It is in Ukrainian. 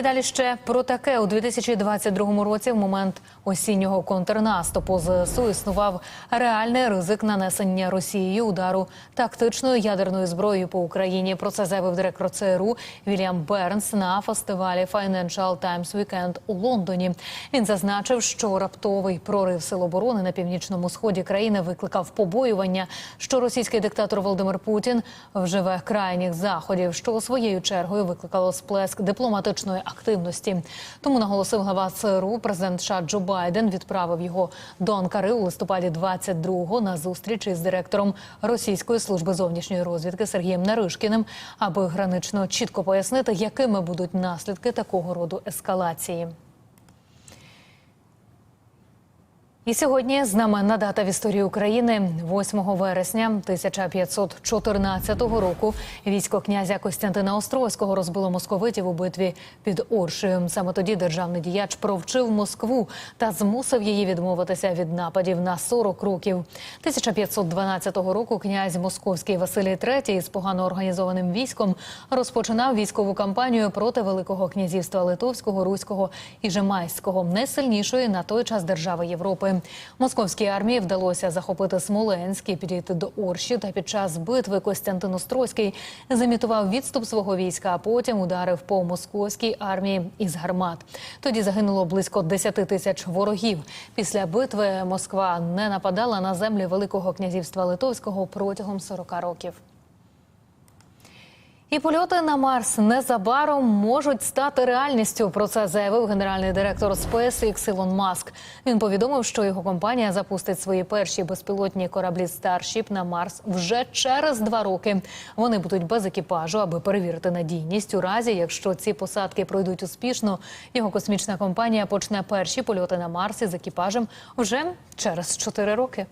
І далі ще про таке у 2022 році, в момент осіннього контрнаступу ЗСУ існував реальний ризик нанесення Росією удару тактичною ядерною зброєю по Україні. Про це заявив директор ЦРУ Вільям Бернс на фестивалі Financial Times Weekend у Лондоні. Він зазначив, що раптовий прорив сил оборони на північному сході країни викликав побоювання, що російський диктатор Володимир Путін вживе крайніх заходів, що своєю чергою викликало сплеск дипломатичної активності. Тому наголосив глава ЦРУ, президент США Джо Байден відправив його до Анкари у листопаді 22-го на зустріч із директором Російської служби зовнішньої розвідки Сергієм Наришкіним, аби гранично чітко пояснити, якими будуть наслідки такого роду ескалації. І сьогодні знаменна дата в історії України 8 вересня 1514 року. Військо князя Костянтина Острозького розбило московитів у битві під Оршею. Саме тоді державний діяч провчив Москву та змусив її відмовитися від нападів на 40 років. 1512 року князь Московський Василій III з погано організованим військом розпочинав військову кампанію проти Великого князівства Литовського, Руського і Жемайського, найсильнішої на той час держави Європи. Московській армії вдалося захопити Смоленськ і підійти до Орші. Та під час битви Костянтин Острозький замітував відступ свого війська, а потім ударив по московській армії із гармат. Тоді загинуло близько 10 тисяч ворогів. Після битви Москва не нападала на землі Великого князівства Литовського протягом 40 років. І польоти на Марс незабаром можуть стати реальністю. Про це заявив генеральний директор SpaceX Ілон Маск. Він повідомив, що його компанія запустить свої перші безпілотні кораблі Starship на Марс вже через два роки. Вони будуть без екіпажу, аби перевірити надійність. У разі, якщо ці посадки пройдуть успішно, його космічна компанія почне перші польоти на Марс із екіпажем вже через чотири роки.